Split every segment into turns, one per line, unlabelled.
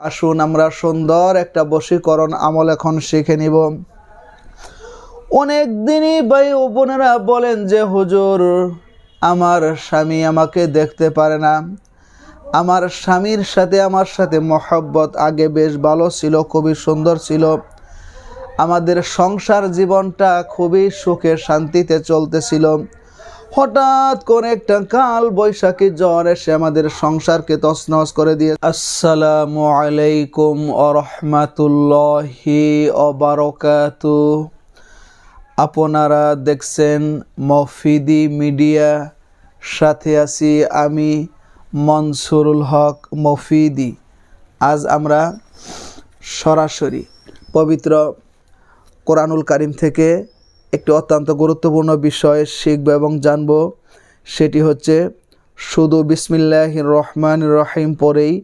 আসুন আমরা সুন্দর একটা বশীকরণ আমল এখন শিখে নিব। অনেক দিনই ভাই বোনেরা বলেন যে, হুজুর, আমার স্বামী আমাকে দেখতে পারে না। আমার স্বামীর সাথে আমার সাথে মহব্বত আগে বেশ ভালো ছিল, খুবই সুন্দর ছিল। আমাদের সংসার জীবনটা খুবই সুখে শান্তিতে চলতেছিল। হঠাৎ করে একটা কাল বৈশাখী জ্বর এসে আমাদের সংসারকে তছনছ করে দিয়ে আসসালামু আলাইকুম আরহামাতুল্লাহি অবারকাতু আপনারা দেখছেন মফিদি মিডিয়া। সাথে আছি আমি মনসুরুল হক মফিদি। আজ আমরা সরাসরি পবিত্র কোরআনুল কারিম থেকে একটি অত্যন্ত গুরুত্বপূর্ণ বিষয় শিখব এবং জানব, সেটি হচ্ছে শুধু বিসমিল্লাহ রহমান রহিম পরেই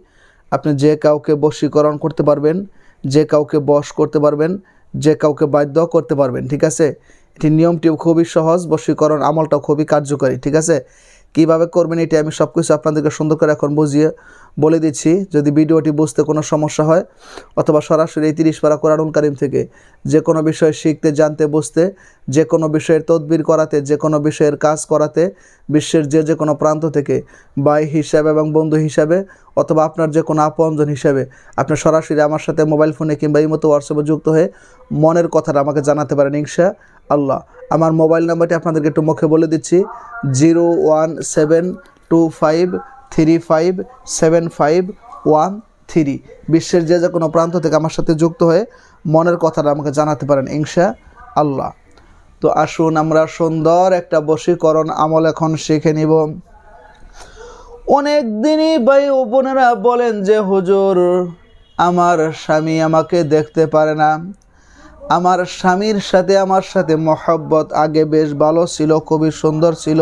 আপনি যে কাউকে বশীকরণ করতে পারবেন, যে কাউকে বশ করতে পারবেন, যে কাউকে বাধ্য করতে পারবেন, ঠিক আছে? এটি নিয়মটি খুবই সহজ, বশীকরণ আমলটাও খুবই কার্যকরী, ঠিক আছে? কীভাবে করবেন এটি আমি সব কিছু আপনাদেরকে সুন্দর করে এখন বুঝিয়ে বলে দিচ্ছি, যদি ভিডিওটি বুঝতে কোনো সমস্যা হয়, অথবা সরাসরি এই তিরিশ পারা কোরআনুল কারিম থেকে যে কোনো বিষয় শিখতে, জানতে, বুঝতে, যে কোনো বিষয়ের তদবির করাতে, যে কোনো বিষয়ের কাজ করাতে, বিশ্বের যে যে কোনো প্রান্ত থেকে, ভাই হিসাবে এবং বন্ধু হিসাবে, অথবা আপনার যে কোনো আপনজন হিসাবে, আপনি সরাসরি আমার সাথে মোবাইল ফোনে কিংবা এই মতো হোয়াটসঅ্যাপে যুক্ত হয়ে মনের কথাটা আমাকে জানাতে পারেন, ইনশা আল্লাহ। আমার মোবাইল নাম্বারটি আপনাদেরকে একটু মুখে বলে দিচ্ছি, zero one seven two five three five seven five one three বিশ্বের যে যে কোনো প্রান্ত থেকে আমার সাথে যুক্ত হয়ে মনের কথাটা আমাকে জানাতে পারেন ইনশা আল্লাহ তো আসুন আমরা সুন্দর একটা বশীকরণ আমল এখন শিখে নিব। অনেক দিনই ভাই বোনেরা বলেন যে, হুজুর, আমার স্বামী আমাকে দেখতে পারে না। আমার স্বামীর সাথে, আমার সাথে মহব্বত আগে বেশ ভালো ছিল, খুবই সুন্দর ছিল।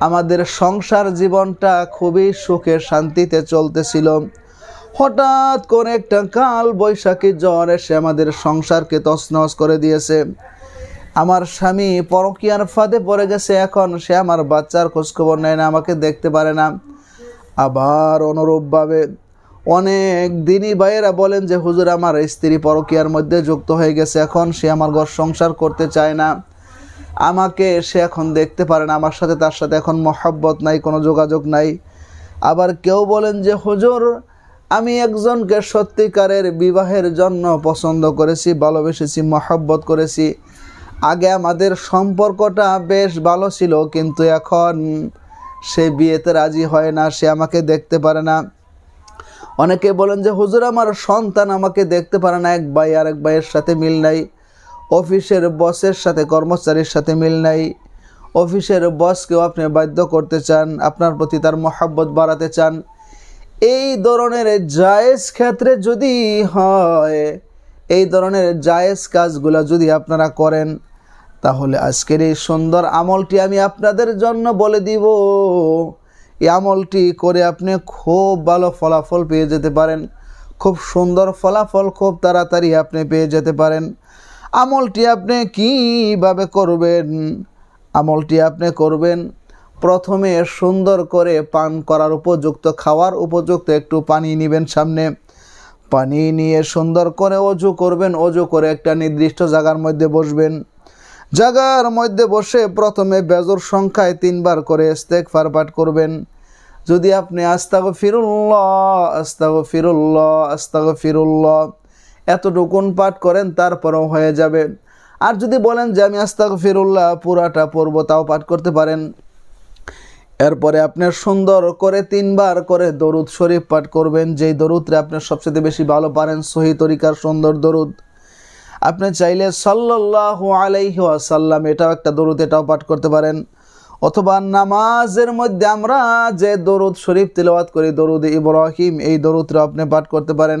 আমাদের সংসার জীবনটা খুবই সুখে শান্তিতে চলতেছিল। হঠাৎ করে একটা কাল বৈশাখী জ্বর এসে আমাদের সংসারকে তছনছ করে দিয়েছে। আমার স্বামী পরকিয়ার ফাঁদে পড়ে গেছে, এখন সে আমার বাচ্চার খোঁজখবর নেয় না, আমাকে দেখতে পারে না। আবার অনুরূপভাবে অনেক দিনই ভাইয়েরা বলেন যে, হুজুর, আমার স্ত্রী পরকিয়ার মধ্যে যুক্ত হয়ে গেছে, এখন সে আমার ঘর সংসার করতে চায় না। আমাকে সে এখন দেখতে পারে না, আমার সাথে তার সাথে এখন মহব্বত নাই, কোনো যোগাযোগ নাই। আবার কেউ বলেন যে, হুজুর, আমি একজনকে সত্যিকারের বিবাহের জন্য পছন্দ করেছি, ভালোবেসেছি, মহব্বত করেছি। আগে আমাদের সম্পর্কটা বেশ ভালো ছিল, কিন্তু এখন সে বিয়েতে রাজি হয় না, সে আমাকে দেখতে পারে না। অনেকে বলেন যে, হুজুর, আমার সন্তান আমাকে দেখতে পারে না, এক ভাই আর এক ভাইয়ের সাথে মিল নাই। অফিসের বসের সাথে কর্মচারীর সাথে মিল নাই। অফিসের বসকেও আপনি বাধ্য করতে চান, আপনার প্রতি তার মহাব্বত বাড়াতে চান। এই ধরনের জায়েজ ক্ষেত্রে যদি হয়, এই ধরনের জায়েজ কাজগুলো যদি আপনারা করেন, তাহলে আজকের এই সুন্দর আমলটি আমি আপনাদের জন্য বলে দিব। এই আমলটি করে আপনি খুব ভালো ফলাফল পেয়ে যেতে পারেন। খুব সুন্দর ফলাফল খুব তাড়াতাড়ি আপনি পেয়ে যেতে পারেন। আমলটি আপনি কীভাবে করবেন? আমলটি আপনি করবেন প্রথমে সুন্দর করে পান করার উপযুক্ত খাওয়ার উপযুক্ত একটু পানি নেবেন সামনে। পানি নিয়ে সুন্দর করে অজু করবেন, অজু করে একটা নির্দিষ্ট জায়গার মধ্যে বসবেন। জায়গার মধ্যে বসে প্রথমে বেজর সংখ্যায় তিনবার করে ইস্তেগফার পাঠ করবেন। যদি আপনি আস্তাগ ফিরুল্লাহ আস্তাগ ফিরুল্লাহ আস্তাগ ফিরুল্লাহ এতটুকুন পাঠ করেন, তারপরেও হয়ে যাবে। আর যদি বলেন যে, আমি আস্তাগ ফিরুল্লাহ পুরাটা পড়ব, তাও পাঠ করতে পারেন। এরপরে আপনার সুন্দর করে তিনবার করে দরুদ শরীফ পাঠ করবেন। যেই দরুদটা আপনি সবচেয়ে বেশি ভালো পারেন, সহি তরিকার সুন্দর দরুদ। আপনি চাইলে সাল্লাহ আলাইহি আসাল্লাম এটাও একটা দরুদ, এটাও পাঠ করতে পারেন। অথবা নামাজের মধ্যে আমরা যে দরুদ শরীফ তিলওয়াত করি, দরুদ ইব্রাহিম, এই দরুদটা আপনি পাঠ করতে পারেন।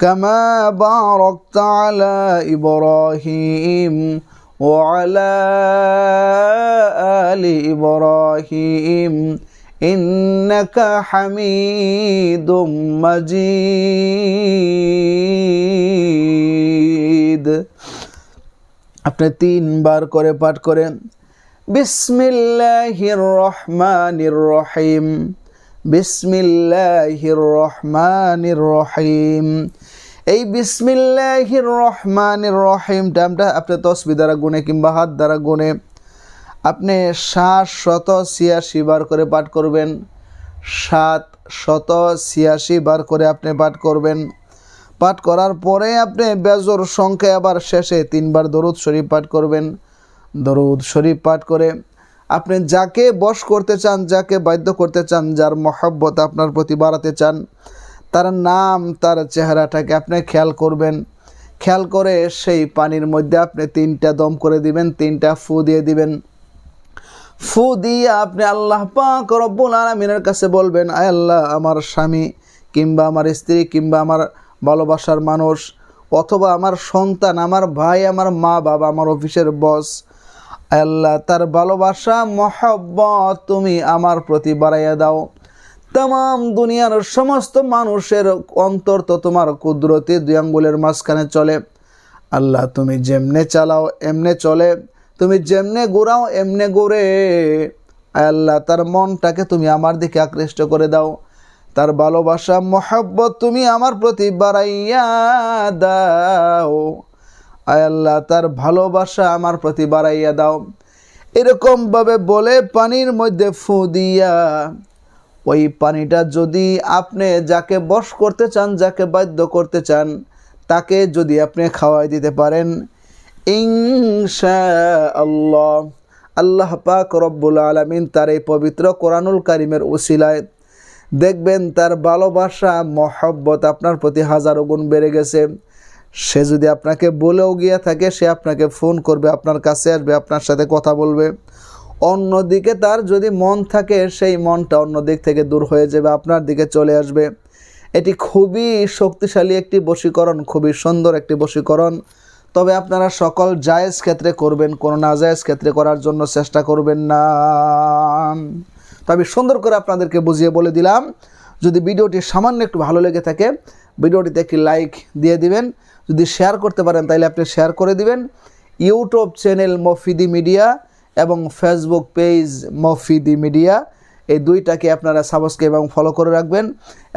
كما باركت على إبراهيم وعلى آل إبراهيم إنك حميد مجيد আপনি তিনবার করে পাঠ করেন বিসমিল্লাহির রহমানির রহিম বিসমিল্লাহির রহমানির রহিম এই বিসমিল্লাহির রহমানির রহিম টাইমটা আপনি তসবি দ্বারা গুনে কিংবা হাত দ্বারা গুনে আপনি সাত শত ছিয়াশি বার করে পাঠ করবেন। সাত শত ছিয়াশি বার করে আপনি পাঠ করবেন। পাঠ করার পরে আপনি বেজর সংখ্যা আবার শেষে তিনবার দরুদ শরীফ পাঠ করবেন। দরুদ শরীফ পাঠ করে আপনি যাকে বশ করতে চান, যাকে বাধ্য করতে চান, যার মহব্বত আপনার প্রতি বাড়াতে চান, তার নাম, তার চেহারাটাকে আপনি খেয়াল করবেন। খেয়াল করে সেই পানির মধ্যে আপনি তিনটা দম করে দিবেন, তিনটা ফু দিয়ে দিবেন। ফু দিয়ে আপনি আল্লাহ পাক রব্বুল আলমিনের কাছে বলবেন, আয় আল্লাহ, আমার স্বামী কিংবা আমার স্ত্রী কিংবা আমার ভালোবাসার মানুষ অথবা আমার সন্তান, আমার ভাই, আমার মা বাবা আমার অফিসের বস আল্লাহ তার ভালোবাসা, মহব্বত তুমি আমার প্রতি বাড়াইয়া দাও। তাম দুনিয়ার সমস্ত মানুষের অন্তর তো তোমার কুদরতি দুই আঙ্গুলের মাঝখানে চলে। আল্লাহ তুমি যেমনে চালাও, এমনে চলে। তুমি যেমনে ঘুরাও এমনে ঘুরে আল্লাহ, তার মনটাকে তুমি আমার দিকে আকৃষ্ট করে দাও। তার ভালোবাসা, মহাব্বত তুমি আমার প্রতি বাড়াইয়া দাও। আয় আল্লাহ, তার ভালোবাসা আমার প্রতি বাড়াইয়া দাও। এরকমভাবে বলে পানির মধ্যে ফু দিয়া, ওই পানিটা যদি আপনি যাকে বশ করতে চান, যাকে বাধ্য করতে চান, তাকে যদি আপনি খাওয়াই দিতে পারেন আল্লাহ আল্লাহ পাক রব্বুল আলমিন তার এই পবিত্র কোরআনুল কারিমের উসিলায় দেখবেন তার ভালোবাসা, মহব্বত আপনার প্রতি হাজারো গুণ বেড়ে গেছে। সে যদি আপনাকে বলেও গিয়ে থাকে, সে আপনাকে ফোন করবে, আপনার কাছে আসবে, আপনার সাথে কথা বলবে। অন্যদিকে তার যদি মন থাকে, সেই মনটা অন্য দিক থেকে দূর হয়ে যাবে, আপনার দিকে চলে আসবে। এটি খুবই শক্তিশালী একটি বশীকরণ, খুবই সুন্দর একটি বশীকরণ। তবে আপনারা সকল জায়েজ ক্ষেত্রে করবেন, কোনো নাজায়েজ ক্ষেত্রে করার জন্য চেষ্টা করবেন না। তবে সুন্দর করে আপনাদেরকে বুঝিয়ে বলে দিলাম, যদি ভিডিওটি সামান্য একটু ভালো লেগে থাকে, ভিডিওটিতে একটি লাইক দিয়ে দিবেন যদি শেয়ার করতে পারেন তাহলে আপনি শেয়ার করে দিবেন। ইউটিউব চ্যানেল মফিদি মিডিয়া এবং ফেসবুক পেজ মফিদি মিডিয়া এই দুইটাকে আপনারা সাবস্ক্রাইব এবং ফলো করে রাখবেন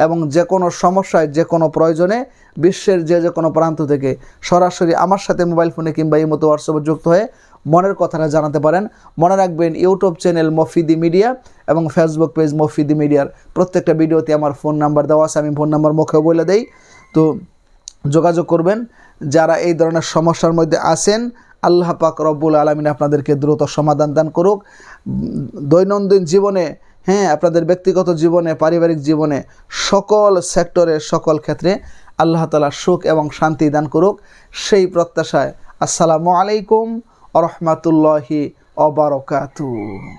এবং যে কোনো সমস্যায় যে কোনো প্রয়োজনে বিশ্বের যে যে কোনো প্রান্ত থেকে সরাসরি আমার সাথে মোবাইল ফোনে কিংবা এই মতো হোয়াটসঅ্যাপে যুক্ত হয়ে মনের কথাটা জানাতে পারেন। মনে রাখবেন ইউটিউব চ্যানেল মফিদি মিডিয়া এবং ফেসবুক পেজ মফিদি মিডিয়ার প্রত্যেকটা ভিডিওতে আমার ফোন নাম্বার দেওয়া আছে, আমি ফোন নাম্বার মুখে বলে দেই। তো যোগাযোগ করবেন। যারা এই ধরনের সমস্যার মধ্যে আছেন, আল্লাহ পাক রব্বুল আলমিন আপনাদেরকে দ্রুত সমাধান দান করুক। দৈনন্দিন জীবনে হ্যাঁ আপনাদের ব্যক্তিগত জীবনে, পারিবারিক জীবনে, সকল সেক্টরে সকল ক্ষেত্রে আল্লাহ তালা সুখ এবং শান্তি দান করুক। সেই প্রত্যাশায় আসসালামু আলাইকুম রহমতুল্লাহি অবরকাতু